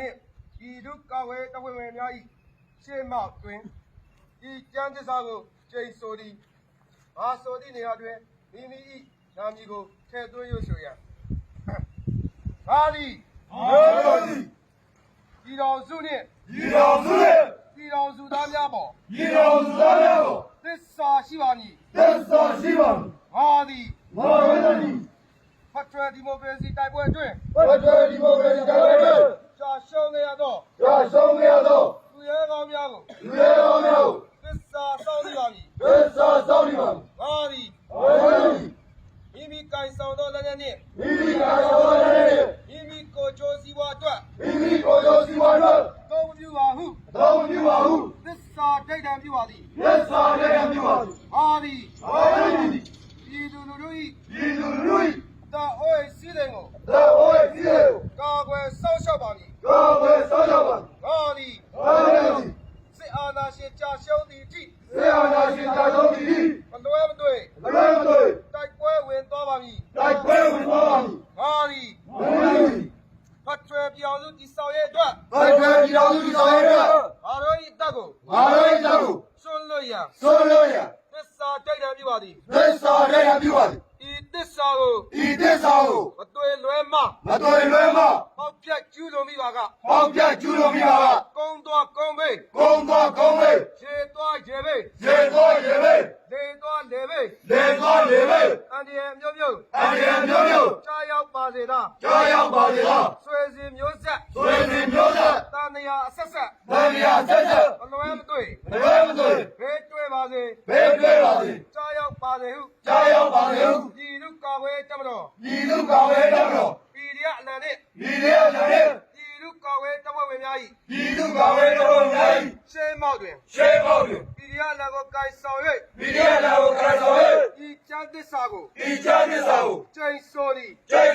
နှင့်ဤသူကာဝေတဝေဝင်များ၏ရှေးမှတွင်ဤကျမ်းသစ္စာကိုကျိန်ဆိုသည်ငါဆိုသည့်နေရာတွင်မိမိ၏နာမည်ကိုထည့်သွင်းရွှေ့ဆိုရန်ငါသည်အားလုံးသည်ဤတော်စုနှင့်ဤတော်စုနှင့်ဤတော်စုသားများပေါ်ဤတော်စုသားများကိုသစ္စာရှိပါမည်သစ္စာရှိပါမည်ငါသည်ငါဝိသတိဖက်ဒရ ယ်ဒီမိုကရေစီတိုက်ပွဲအတွင်းဖက်ဒရယ်ဒီမိုကရေစီတိုင်းပြည်ကြာရှုံးခဲ့ရသောရာဆုံးရသောသူရဲကောင်းများကိုလူရဲတော်များကိုသစ္စာစောင့်နေပါမည်သစ္စာစောင့်နေပါမည်ငါသည်ဝိသတိမိမိကင်ဆောင်သောလက်နက်နှင့်မိမိအားတော်တဲ့မိမိကိုယ်ချိုးစည်းဝါအတွက်မိမိကိုယ်တော်စီဝါတို့သုံးပြုပါဟုတော်ပြုပါဟုသစ္စာဒိဋ္ဌံပြုပါသည်သစ္စာနဲ့ပြုပါသည်ငါသည်ဝိသတိပြည်သူလူထု၏ဤသူလူ၏တာအိုး စည်းစိမ်ကို သာဝေစီကို ကာကွယ်စောင့်ရှောက်ပါမည် ကာဝေစောရပါ ငါသည် ဝိသတိ စစ်အာဏာရှင်ကြာရှုံးသည့်အထိ ဆေအာနာရှင်သာတော်သည် မလွဲမသွေ အလွယ်မသွေ တိုက်ပွဲဝင်သွားပါမည် တိုက်ပွဲဝင်သွားပါမည် ငါသည် ဝိသတိ ဖတ်ထွယ်ပြောင်းစုတည်ဆောက်ရဲ့အတွက် ဖက်ဒရယ်ပြည်တော်စုဆောင်ရွက် ငါတို့၏အသက်ကို ငါတို့၏တပ်ကို ဆွလွတ်ရန် ဆုံးလို့ရ သစ္စာဒိဋ္ဌံပြုပါသည် သစ္စာနဲ့ပြုပါသည် ဤသ စ္စာကိုဤသစ္စာကိုမသွေလွဲမမတော်လွယ်မပေါက်ပြတ်ကျူးလွန်မိပါကပေါက်ပြကျူးလို့မိပါကကုန်းသွားကုန်းဘေးကုန်းသွားကုန်းလေးရေသွားရေဘေးရေသွားရေလေးလေသွားလေဘေးလေသွားလေလေးအန္တရာယ်မျိုးမျိုးအရံမျိုးမျိုးကြားရောက်ပါစေသာကြားရောက်ပါစေလားဆွေစဉ်မျိုးဆက်သွေးစင်မျိုးဆက်တန်မြာအဆက်ဆက်ဗန္ဓာဆက်ဆက် မလွဲမသွေ မလွယ်မသွေ ဘေးတွေ့ပါစေ ဘေးတွေ့ပါစေ ကြားရောက်ပါစေဟု ကြားရောက်ပါစေဟု ဒီလူ ကာဝေးတမတော်ဤသူကောင်းရဲ့တော်တော်ပြည်ရအလံနှင့်ဤလေးအလည်းဒီလူကာဝေးတမဝင်များ၏ဤသူကောင်းရဲ့တော်တော်များရှေးမောက်တွင်ရှေးပေါက်တွင်ပြည်ရအလံကိုကိုင်ဆောင်ဤလေးအလည်းကိုကရဆောင်ရဲ့၍ဤချမ်းသစ္စာကိုဤချမ်းသစ္စာကိုကျိန်ဆိုသည်ကျိန်